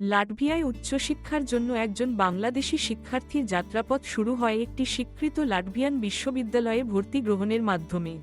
লাটভিয়ায় উচ্চশিক্ষার জন্য একজন বাংলাদেশি শিক্ষার্থীর যাত্রাপথ শুরু হয় একটি স্বীকৃত লাটভিয়ান বিশ্ববিদ্যালয়ে ভর্তি গ্রহণের মাধ্যমে।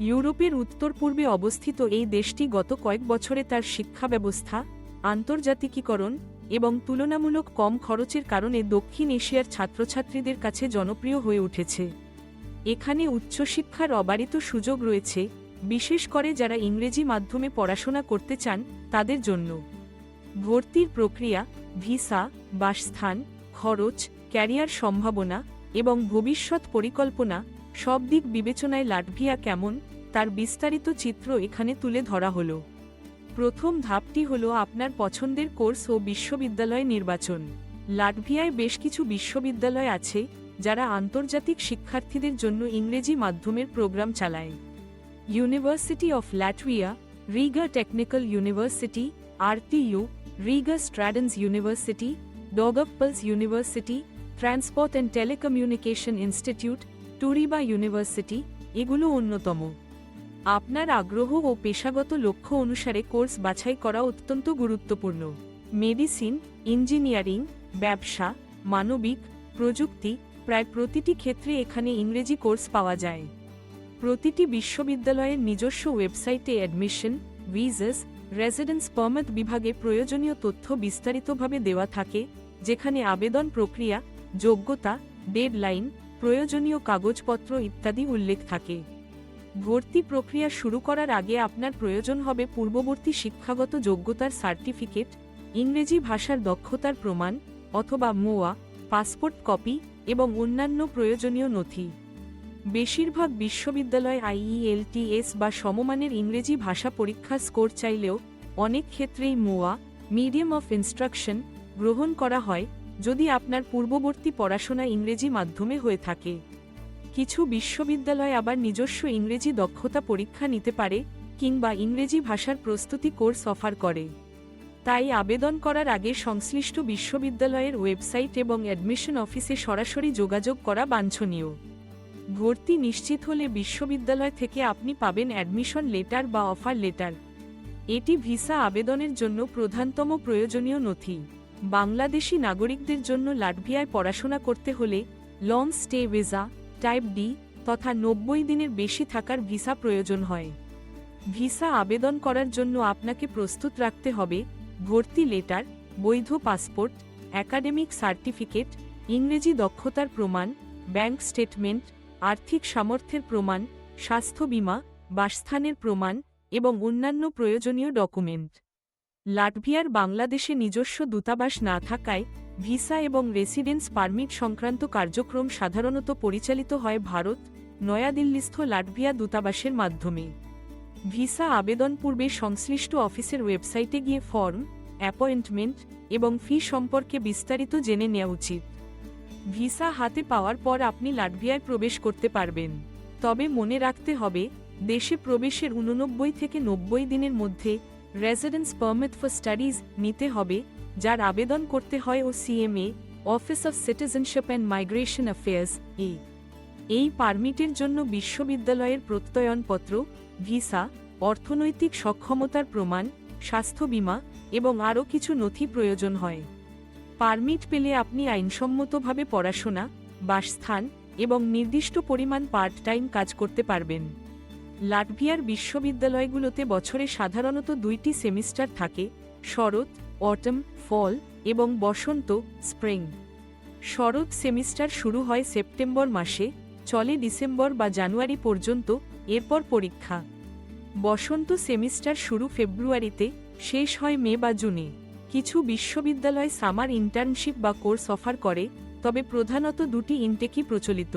ইউরোপের উত্তর পূর্বে অবস্থিত এই দেশটি গত কয়েক বছরে তার শিক্ষা ব্যবস্থা আন্তর্জাতিকীকরণ এবং তুলনামূলক কম খরচের কারণে দক্ষিণ এশিয়ার ছাত্রছাত্রীদের কাছে জনপ্রিয় হয়ে উঠেছে। এখানে উচ্চশিক্ষার অবারিত সুযোগ রয়েছে, বিশেষ করে যারা ইংরেজি মাধ্যমে পড়াশোনা করতে চান তাদের জন্য। ভর্তির প্রক্রিয়া, ভিসা, বাসস্থান, খরচ, ক্যারিয়ার সম্ভাবনা এবং ভবিষ্যৎ পরিকল্পনা সব দিক বিবেচনায় লাটভিয়া কেমন, তার বিস্তারিত চিত্র এখানে তুলে ধরা হলো। প্রথম ধাপটি হল আপনার পছন্দের কোর্স ও বিশ্ববিদ্যালয় নির্বাচন। লাটভিয়ায় বেশ কিছু বিশ্ববিদ্যালয় আছে, যারা আন্তর্জাতিক শিক্ষার্থীদের জন্য ইংরেজি মাধ্যমের প্রোগ্রাম চালায়। University of Latvia Riga technical university RTU Riga Stradins university Daugavpils university transport and telecommunication institute Turiba university এগুলো অন্যতম। আপনার আগ্রহ ও পেশাগত লক্ষ্য অনুসারে কোর্স বাছাই করা অত্যন্ত গুরুত্বপূর্ণ। মেডিসিন, ইঞ্জিনিয়ারিং, ব্যবসা, মানবিক, প্রযুক্তি প্রায় প্রতিটি ক্ষেত্রে এখানে ইংরেজি কোর্স পাওয়া যায়। প্রতিটি বিশ্ববিদ্যালয়ের নিজস্ব ওয়েবসাইটে অ্যাডমিশন ভিজাস রেসিডেন্স পারমিট বিভাগে প্রয়োজনীয় তথ্য বিস্তারিতভাবে দেওয়া থাকে, যেখানে আবেদন প্রক্রিয়া, যোগ্যতা, ডেডলাইন, প্রয়োজনীয় কাগজপত্র ইত্যাদি উল্লেখ থাকে। ভর্তি প্রক্রিয়া শুরু করার আগে আপনার প্রয়োজন হবে পূর্ববর্তী শিক্ষাগত যোগ্যতার সার্টিফিকেট, ইংরেজি ভাষার দক্ষতার প্রমাণ, অথবা মোয়া, পাসপোর্ট কপি এবং অন্যান্য প্রয়োজনীয় নথি। বেশিরভাগ বিশ্ববিদ্যালয় আইইএলটিএস বা সমমানের ইংরেজি ভাষা পরীক্ষার স্কোর চাইলেও অনেক ক্ষেত্রেই মোয়া, মিডিয়াম অফ ইনস্ট্রাকশন গ্রহণ করা হয় যদি আপনার পূর্ববর্তী পড়াশোনা ইংরেজি মাধ্যমে হয়ে থাকে। কিছু বিশ্ববিদ্যালয় আবার নিজস্ব ইংরেজি দক্ষতা পরীক্ষা নিতে পারে কিংবা ইংরেজি ভাষার প্রস্তুতি কোর্স অফার করে। তাই আবেদন করার আগে সংশ্লিষ্ট বিশ্ববিদ্যালয়ের ওয়েবসাইট এবং অ্যাডমিশন অফিসে সরাসরি যোগাযোগ করা বাঞ্ছনীয়। ভর্তি নিশ্চিত হলে বিশ্ববিদ্যালয় থেকে আপনি পাবেন অ্যাডমিশন লেটার বা অফার লেটার। এটি ভিসা আবেদনের জন্য প্রধানতম প্রয়োজনীয় নথি। বাংলাদেশি নাগরিকদের জন্য লাটভিয়ায় পড়াশোনা করতে হলে long stay visa type D তথা নব্বই দিনের বেশি থাকার ভিসা প্রয়োজন হয়। ভিসা আবেদন করার জন্য আপনাকে প্রস্তুত রাখতে হবে ভর্তি লেটার, বৈধ পাসপোর্ট একাডেমিক সার্টিফিকেট ইংরেজি দক্ষতার প্রমাণ ব্যাংক স্টেটমেন্ট আর্থিক সামর্থ্যের প্রমাণ, স্বাস্থ্য বীমা, বাসস্থানের প্রমাণ এবং অন্যান্য প্রয়োজনীয় ডকুমেন্ট। লাটভিয়ার বাংলাদেশে নিজস্ব দূতাবাস না থাকায় ভিসা এবং রেসিডেন্স পারমিট সংক্রান্ত কার্যক্রম সাধারণত পরিচালিত হয় ভারত, নয়াদিল্লিস্থ লাটভিয়া দূতাবাসের মাধ্যমে। ভিসা আবেদন পূর্বে সংশ্লিষ্ট অফিসের ওয়েবসাইটে গিয়ে ফর্ম, অ্যাপয়েন্টমেন্ট এবং ফি সম্পর্কে বিস্তারিত জেনে নেওয়া উচিত। ভিসা হাতে পাওয়ার পর আপনি লাটভিয়ায় প্রবেশ করতে পারবেন। তবে মনে রাখতে হবে, দেশে প্রবেশের উননব্বই থেকে নব্বই দিনের মধ্যে রেসিডেন্স পারমিট ফর স্টাডিজ নিতে হবে, যার আবেদন করতে হয় ও CMA office of citizenship and migration affairs এ। এই পারমিটের জন্য বিশ্ববিদ্যালয়ের প্রত্যয়নপত্র, ভিসা, অর্থনৈতিক সক্ষমতার প্রমাণ, স্বাস্থ্য বীমা এবং আরও কিছু নথি প্রয়োজন হয়। পারমিট পেলে আপনি আইনসম্মতভাবে পড়াশোনা, বাসস্থান এবং নির্দিষ্ট পরিমাণ পার্ট টাইম কাজ করতে পারবেন। লাটভিয়ার বিশ্ববিদ্যালয়গুলোতে বছরে সাধারণত দুইটি সেমিস্টার থাকে, শরৎ, অটম, ফল এবং বসন্ত, স্প্রিং। শরৎ সেমিস্টার শুরু হয় সেপ্টেম্বর মাসে, চলে ডিসেম্বর বা জানুয়ারি পর্যন্ত, এরপর পরীক্ষা। বসন্ত সেমিস্টার শুরু ফেব্রুয়ারিতে, শেষ হয় মে বা জুনে। কিছু বিশ্ববিদ্যালয় সামার ইন্টার্নশিপ বা কোর্স অফার করে, তবে প্রধানত দুটি ইনটেকই প্রচলিত।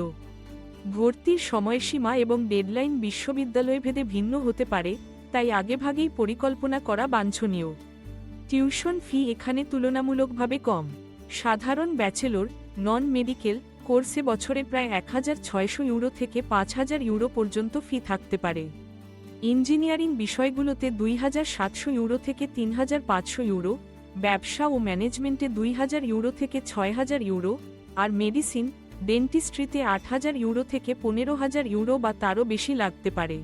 ভর্তির সময়সীমা এবং ডেডলাইন বিশ্ববিদ্যালয় ভেদে ভিন্ন হতে পারে, তাই আগেভাগেই পরিকল্পনা করা বাঞ্ছনীয়। টিউশন ফি এখানে তুলনামূলকভাবে কম। সাধারণ ব্যাচেলর নন মেডিকেল কোর্সে বছরে প্রায় এক হাজার ছয়শো ইউরো থেকে পাঁচ হাজার ইউরো পর্যন্ত ফি থাকতে পারে। ইঞ্জিনিয়ারিং বিষয়গুলোতে দুই হাজার সাতশো ইউরো থেকে তিন হাজার পাঁচশো ইউরো ব্যবসা ও ম্যানেজমেন্টে দুই হাজার ইউরো থেকে ছয় হাজার ইউরো আর মেডিসিন, ডেন্টিস্ট্রিতে আট হাজার ইউরো থেকে পনেরো হাজার ইউরো বা তারও বেশি লাগতে পারে।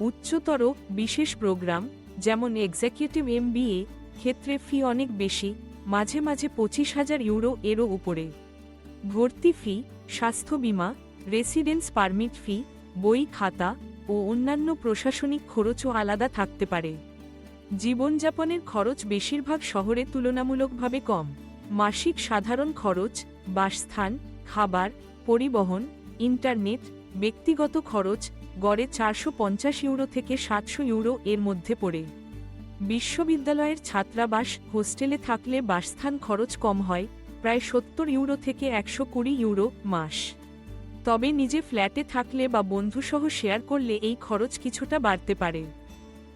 উচ্চতর বিশেষ প্রোগ্রাম, যেমন এক্সিকিউটিভ এমবিএ, ক্ষেত্রে ফি অনেক বেশি, মাঝে মাঝে পঁচিশ হাজার ইউরো এরও উপরে। ভর্তি ফি, স্বাস্থ্য বীমা, রেসিডেন্স পারমিট ফি, বই খাতা ও অন্যান্য প্রশাসনিক খরচও আলাদা থাকতে পারে। জীবনযাপনের খরচ বেশিরভাগ শহরে তুলনামূলকভাবে কম। মাসিক সাধারণ খরচ, বাসস্থান, খাবার, পরিবহন, ইন্টারনেট, ব্যক্তিগত খরচ গড়ে চারশো পঞ্চাশ ইউরো থেকে সাতশো ইউরো এর মধ্যে পড়ে। বিশ্ববিদ্যালয়ের ছাত্রাবাস, হোস্টেলে থাকলে বাসস্থান খরচ কম হয়, প্রায় সত্তর ইউরো থেকে একশো কুড়ি ইউরো মাস। তবে নিজে ফ্ল্যাটে থাকলে বা বন্ধুসহ শেয়ার করলে এই খরচ কিছুটা বাড়তে পারে।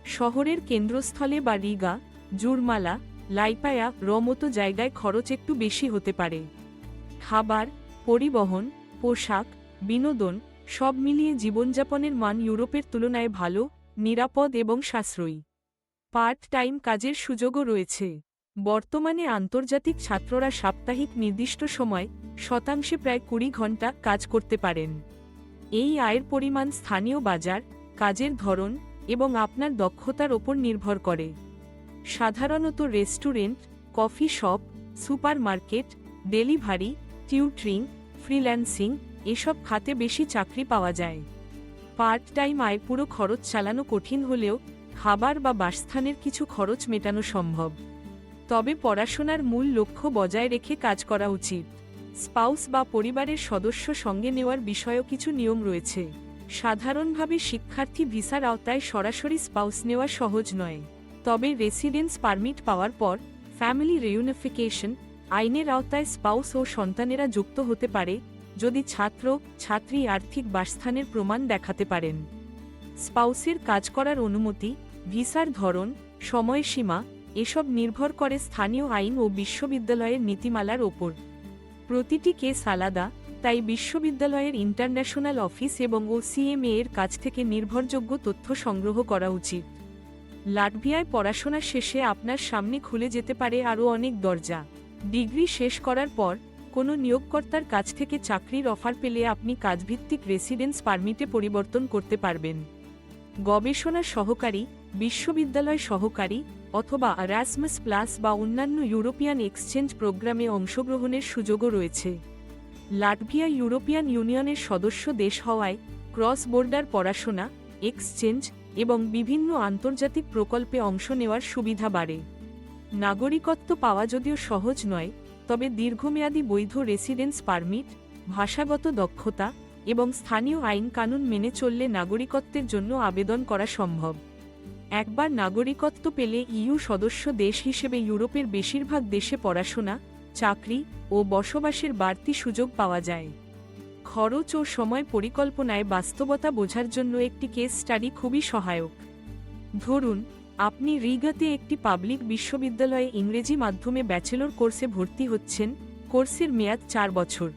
শহরের কেন্দ্রস্থলে বা রিগা, জুরমালা, লাইপায়া র মতো জায়গায় খরচ একটু বেশি হতে পারে। খাবার, পরিবহন, পোশাক, বিনোদন সব মিলিয়ে জীবনযাপনের মান ইউরোপের তুলনায় ভালো, নিরাপদ এবং সাশ্রয়ী। পার্ট টাইম কাজের সুযোগও রয়েছে। বর্তমানে আন্তর্জাতিক ছাত্ররা সাপ্তাহিক নির্দিষ্ট সময় শতাংশে প্রায় কুড়ি ঘণ্টা কাজ করতে পারেন। এই আয়ের পরিমাণ স্থানীয় বাজার, কাজের ধরন এবং আপনার দক্ষতার ওপর নির্ভর করে। সাধারণত restaurant, coffee shop, supermarket, delivery, tutoring, freelancing এসব খাতে বেশি চাকরি পাওয়া যায়। পার্ট টাইম আয় পুরো খরচ চালানো কঠিন হলেও খাবার বা বাসস্থানের কিছু খরচ মেটানো সম্ভব। তবে পড়াশোনার মূল লক্ষ্য বজায় রেখে কাজ করা উচিত। স্পাউস বা পরিবারের সদস্য সঙ্গে নেওয়ার বিষয়েও কিছু নিয়ম রয়েছে। সাধারণভাবে শিক্ষার্থী ভিসার আওতায় সরাসরি স্পাউস নেওয়া সহজ নয়। তবে রেসিডেন্স পারমিট পাওয়ার পর, ফ্যামিলি রিউনিফিকেশন আইনের আওতায় স্পাউস ও সন্তানেরা যুক্ত হতে পারে, যদি ছাত্র, ছাত্রী আর্থিক বাসস্থানের প্রমাণ দেখাতে পারেন। স্পাউসের কাজ করার অনুমতি, ভিসার ধরন, সময়সীমা, এসব নির্ভর করে স্থানীয় আইন ও বিশ্ববিদ্যালয়ের নীতিমালার ওপর। প্রতিটি কেস আলাদা তাই বিশ্ববিদ্যালয়ের ইন্টারন্যাশনাল অফিস এবং ওসিএমএ এর কাছ থেকে নির্ভরযোগ্য তথ্য সংগ্রহ করা উচিত। লাটভিয়ায় পড়াশোনা শেষে আপনার সামনে খুলে যেতে পারে আরও অনেক দরজা। ডিগ্রি শেষ করার পর কোনো নিয়োগকর্তার কাছ থেকে চাকরির অফার পেলে আপনি কাজভিত্তিক রেসিডেন্স পারমিটে পরিবর্তন করতে পারবেন। গবেষণা সহকারী, বিশ্ববিদ্যালয় সহকারী অথবা অ্যারাসমাস প্লাস বা অন্যান্য ইউরোপিয়ান এক্সচেঞ্জ প্রোগ্রামে অংশগ্রহণের সুযোগও রয়েছে। লাটভিয়া ইউরোপিয়ান ইউনিয়নের সদস্য দেশ হওয়ায় ক্রস বোর্ডার পড়াশোনা, এক্সচেঞ্জ এবং বিভিন্ন আন্তর্জাতিক প্রকল্পে অংশ নেওয়ার সুবিধা বাড়ে। নাগরিকত্ব পাওয়া যদিও সহজ নয়, তবে দীর্ঘমেয়াদী বৈধ রেসিডেন্স পারমিট, ভাষাগত দক্ষতা এবং স্থানীয় আইন কানুন মেনে চললে নাগরিকত্বের জন্য আবেদন করা সম্ভব। একবার নাগরিকত্ব পেলে ইউ সদস্য দেশ হিসেবে ইউরোপের বেশিরভাগ দেশে পড়াশোনা চাকরি ও বসবাসের বাড়তি সুযোগ পাওয়া যায়। খরচ ও সময় পরিকল্পনায় বাস্তবতা বোঝার জন্য একটি কেস স্টাডি খুবই সহায়ক। ধরুন, আপনি রিগাতে একটি পাবলিক বিশ্ববিদ্যালয়ে ইংরেজি মাধ্যমে ব্যাচেলর কোর্সে ভর্তি হচ্ছেন কোর্সের মেয়াদ চার বছর।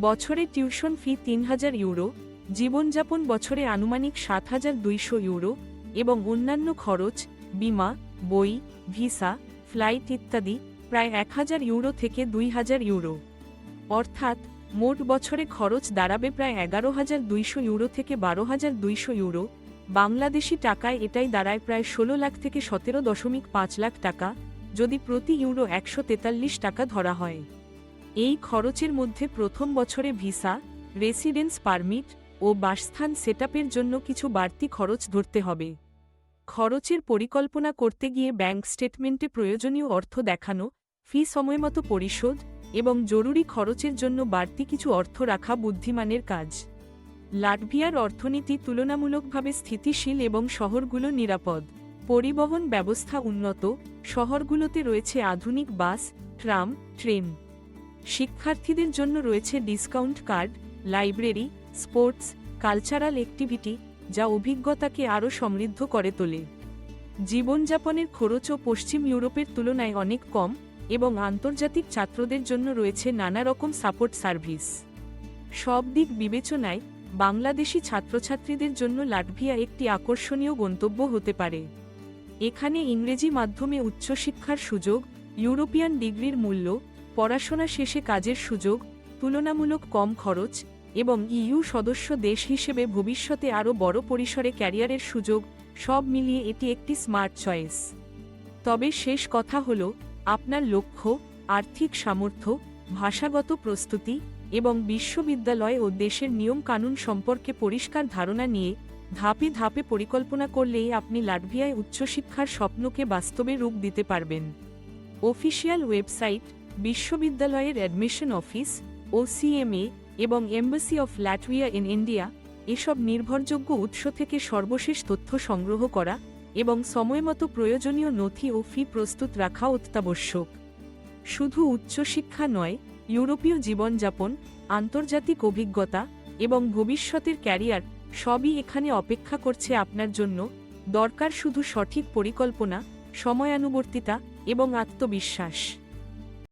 বছরে টিউশন ফি তিন হাজার ইউরো জীবনযাপন বছরে আনুমানিক সাত হাজার দুইশো ইউরো এবং অন্যান্য খরচ, বিমা, বই, ভিসা ফ্লাইট ইত্যাদি প্রায় এক হাজার ইউরো থেকে দুই হাজার ইউরো। অর্থাৎ, মোট বছরে খরচ দাঁড়াবে প্রায় এগারো হাজার দুইশো ইউরো থেকে বারো হাজার দুইশো ইউরো। বাংলাদেশি টাকায় এটাই দাঁড়ায় প্রায় ষোলো লাখ থেকে সতেরো দশমিক পাঁচ লাখ টাকা, যদি প্রতি ইউরো একশো তেতাল্লিশ টাকা ধরা হয়। এই খরচের মধ্যে প্রথম বছরে ভিসা, রেসিডেন্স পারমিট ও বাসস্থান সেটআপের জন্য কিছু বাড়তি খরচ ধরতে হবে। খরচের পরিকল্পনা করতে গিয়ে ব্যাংক স্টেটমেন্টে প্রয়োজনীয় অর্থ দেখানো ফি সময়মতো পরিশোধ এবং জরুরি খরচের জন্য বাড়তি কিছু অর্থ রাখা বুদ্ধিমানের কাজ। লাটভিয়ার অর্থনীতি তুলনামূলকভাবে স্থিতিশীল এবং শহরগুলো নিরাপদ। পরিবহন ব্যবস্থা উন্নত, শহরগুলোতে রয়েছে আধুনিক বাস, ট্রাম, ট্রেন। শিক্ষার্থীদের জন্য রয়েছে discount card, library, sports, cultural activity, যা অভিজ্ঞতাকে আরও সমৃদ্ধ করে তোলে। জীবনযাপনের খরচও পশ্চিম ইউরোপের তুলনায় অনেক কম এবং আন্তর্জাতিক ছাত্রদের জন্য রয়েছে নানা রকম সাপোর্ট সার্ভিস। সব দিক বিবেচনায়, বাংলাদেশি ছাত্রছাত্রীদের জন্য লাটভিয়া একটি আকর্ষণীয় গন্তব্য হতে পারে। এখানে ইংরেজি মাধ্যমে উচ্চশিক্ষার সুযোগ, ইউরোপিয়ান ডিগ্রির মূল্য, পড়াশোনা শেষে কাজের সুযোগ, তুলনামূলক কম খরচ, এবং ইইউ সদস্য দেশ হিসেবে ভবিষ্যতে আরও বড় পরিসরে ক্যারিয়ারের সুযোগ, সব মিলিয়ে এটি একটি স্মার্ট চয়েস। তবে শেষ কথা হল আপনার লক্ষ্য, আর্থিক সামর্থ্য, ভাষাগত প্রস্তুতি এবং বিশ্ববিদ্যালয় ও দেশের নিয়মকানুন সম্পর্কে পরিষ্কার ধারণা নিয়ে ধাপে ধাপে পরিকল্পনা করলেই আপনি লাটভিয়ায় উচ্চশিক্ষার স্বপ্নকে বাস্তবে রূপ দিতে পারবেন। অফিসিয়াল ওয়েবসাইট, বিশ্ববিদ্যালয়ের অ্যাডমিশন অফিস ও সিএমএ এবং embassy of Latvia in India এসব নির্ভরযোগ্য উৎস থেকে সর্বশেষ তথ্য সংগ্রহ করা এবং সময়মতো প্রয়োজনীয় নথি ও ফি প্রস্তুত রাখা অত্যাবশ্যক। শুধু উচ্চশিক্ষা নয়, ইউরোপীয় জীবনযাপন, আন্তর্জাতিক অভিজ্ঞতা এবং ভবিষ্যতের ক্যারিয়ার সবই এখানে অপেক্ষা করছে আপনার জন্য। দরকার শুধু সঠিক পরিকল্পনা, সময়ানুবর্তিতা এবং আত্মবিশ্বাস।